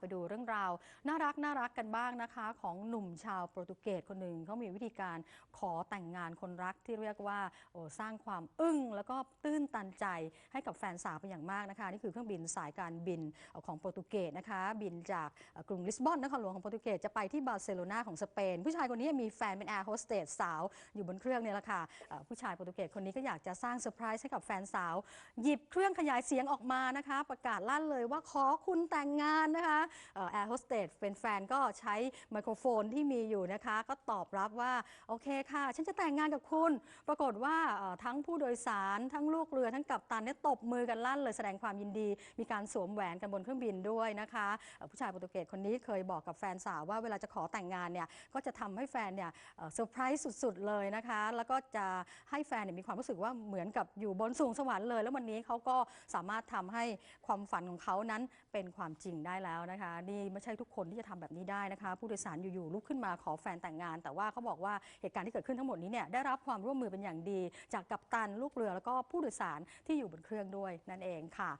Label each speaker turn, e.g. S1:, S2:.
S1: ไปดูเรื่องราว น่ารักน่ารักกันบ้างนะคะ ของหนุ่มชาวโปรตุเกสคนหนึ่งเขามีวิธีการขอแต่งงานคนรักที่เรียกว่าโอ้สร้างความอึ้งแล้วก็ตื้นตันใจให้กับแฟนสาวเป็นอย่างมากนะคะนี่คือเครื่องบินสายการบินของโปรตุเกสนะคะ บินจากกรุงลิสบอนนครหลวงของโปรตุเกสจะไปที่บาร์เซโลนาของสเปน ผู้ชายคนนี้มีแฟนเป็นแอร์โฮสเตสสาวอยู่บนเครื่องเนี่ยแหละค่ะผู้ชายโปรตุเกสคนนี้ก็อยากจะสร้างเซอร์ไพรส์ให้กับแฟนสาว หยิบเครื่องขยายเสียงออกมานะคะ ประกาศลั่นเลยว่าขอคุณแต่งงานนะคะแอร์โฮสเตสเป็นแฟนก็ใช้ไมโครโฟนที่มีอยู่นะคะ ก็ตอบรับว่าโอเคค่ะ ฉันจะแต่งงานกับคุณ ปรากฏว่าทั้งผู้โดยสารทั้งลูกเรือทั้งกัปตันเนี่ยตบมือกันลั่นเลยแสดงความยินดี มีการสวมแหวนกันบนเครื่องบินด้วยนะคะ ผู้ชายโปรตุเกสคนนี้เคยบอกกับแฟนสาวว่าเวลาจะขอแต่งงานเนี่ยก็จะทำให้แฟนเนี่ยเซอร์ไพรส์สุดๆเลยนะคะ แล้วก็จะให้แฟนเนี่ยมีความรู้สึกว่าเหมือนกับอยู่บนสูงสวรรค์เลย แล้ววันนี้เขาก็สามารถทำให้ความฝันของเขานั้นเป็นความจริงได้แล้วนะคะ นี่ไม่ใช่ทุกคนที่จะทำแบบนี้ได้นะคะ ผู้โดยสารอยู่ๆลุกขึ้นมาขอแฟนแต่งงาน แต่ว่าเขาบอกว่าเหตุการณ์ที่เกิดขึ้นทั้งหมดนี้เนี่ยได้รับความร่วมมือเป็นอย่างดี จากกัปตันลูกเรือแล้วก็ผู้โดยสารที่อยู่บนเครื่องด้วยนั่นเองค่ะ